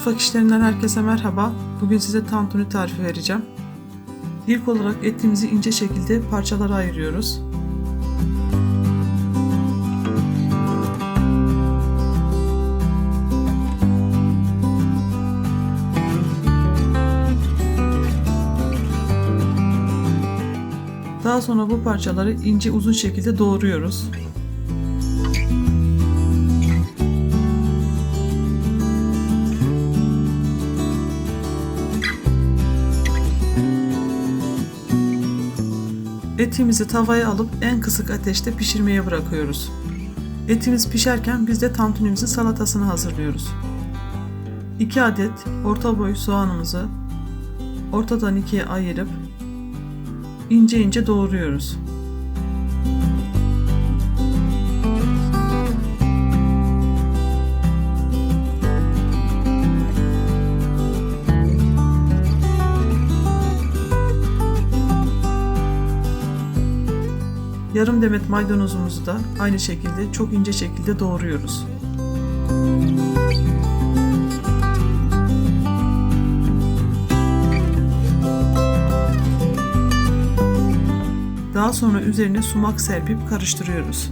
Mutfak işlerinden herkese merhaba. Bugün size tantuni tarifi vereceğim. İlk olarak etimizi ince şekilde parçalara ayırıyoruz. Daha sonra bu parçaları ince uzun şekilde doğruyoruz. Etimizi tavaya alıp en kısık ateşte pişirmeye bırakıyoruz. Etimiz pişerken biz de tantunimizin salatasını hazırlıyoruz. 2 adet orta boy soğanımızı ortadan ikiye ayırıp ince ince doğruyoruz. Yarım demet maydanozumuzu da aynı şekilde çok ince şekilde doğruyoruz. Daha sonra üzerine sumak serpip karıştırıyoruz.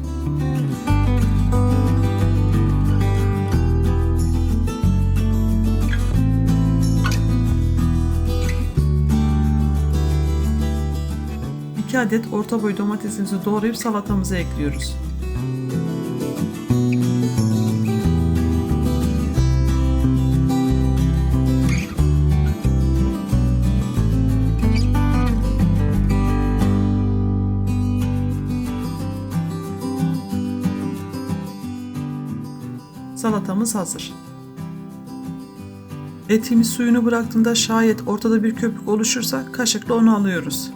İki adet orta boy domatesimizi doğrayıp salatamıza ekliyoruz. Salatamız hazır. Etimiz suyunu bıraktığında şayet ortada bir köpük oluşursa kaşıkla onu alıyoruz.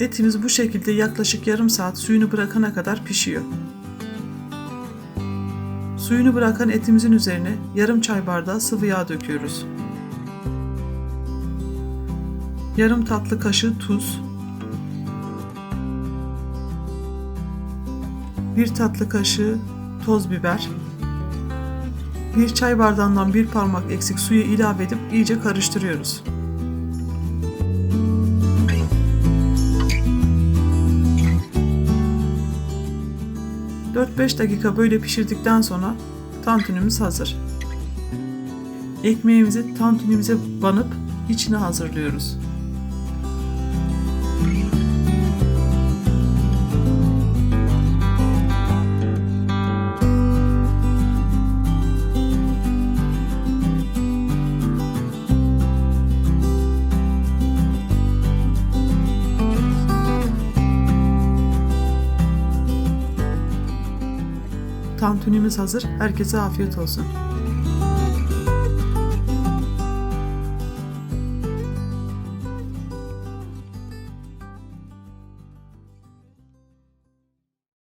Etimiz bu şekilde yaklaşık yarım saat suyunu bırakana kadar pişiyor. Suyunu bırakan etimizin üzerine yarım çay bardağı sıvı yağ döküyoruz. Yarım tatlı kaşığı tuz, bir tatlı kaşığı toz biber, bir çay bardağından bir parmak eksik suyu ilave edip iyice karıştırıyoruz. 4-5 dakika böyle pişirdikten sonra tantunimiz hazır. Ekmeğimizi tantunimize banıp içine hazırlıyoruz. Tantunimiz hazır. Herkese afiyet olsun.